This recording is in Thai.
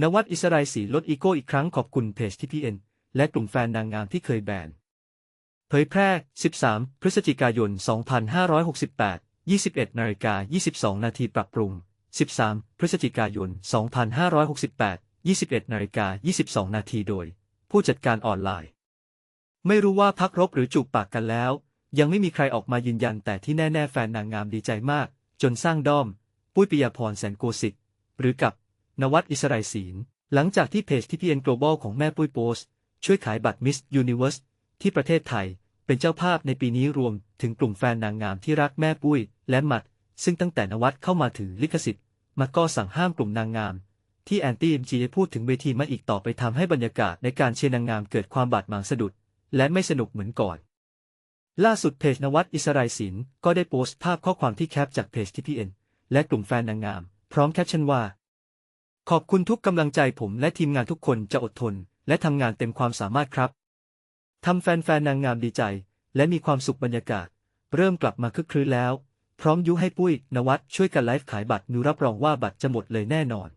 นวัดอิสราเอลสีลดอีโก้อีกครั้งขอบคุณเพจ TPN และกลุ่มแฟนนางงามที่เคยแบน เผยแพร่ 13 พฤศจิกายน 2568 21นาฬิกา22 นาทีปรับปรุง 13 พฤศจิกายน 2568 21นาฬิกา22 นาทีโดย ผู้จัดการออนไลน์ ไม่รู้ว่าพักรบหรือจูบปากกันแล้ว ยังไม่มีใครออกมายืนยันแต่ที่แน่ ๆ แฟนนางงามดีใจมาก จนสร้างด้อม ปุ้ยปิยาพรแสนโกสิทธิ์หรือกับ นวัดอิสราเอลศีล หลังจากที่เพจ TPN Global ของแม่ปุ้ยโพสช่วยขายบัตร Miss Universe ที่ประเทศไทย เป็นเจ้าภาพในปีนี้รวมถึงกลุ่มแฟนนางงามที่รักแม่ปุ้ย และหมัด ซึ่งตั้งแต่นวัดเข้ามาถือลิขสิทธิ์มาก็สั่งห้ามกลุ่มนางงาม ที่แอนตี้เอ็มจีพูดถึงเวทีมาอีกต่อไปทำให้บรรยากาศในการเชียร์นางงามเกิดความบาดหมางสะดุด และไม่สนุกเหมือนก่อน ล่าสุดเพจนวัดอิสราเอลศิลป์ก็ได้โพสต์ภาพข้อความที่แคปจากเพจ TPN และกลุ่มแฟนนางงาม พร้อมแคปชั่นว่า ขอบคุณทุกกำลังใจผมและทีมงานทุกคนจะอดทน และทำงานเต็มความสามารถครับทำแฟนๆนางงามดีใจ และมีความสุขบรรยากาศ เริ่มกลับมาคึกคืนแล้ว พร้อมยุให้ปุ้ยนวัดช่วยกันไลฟ์ขายบัตรนูรับรองว่าบัตรจะหมดเลยแน่นอน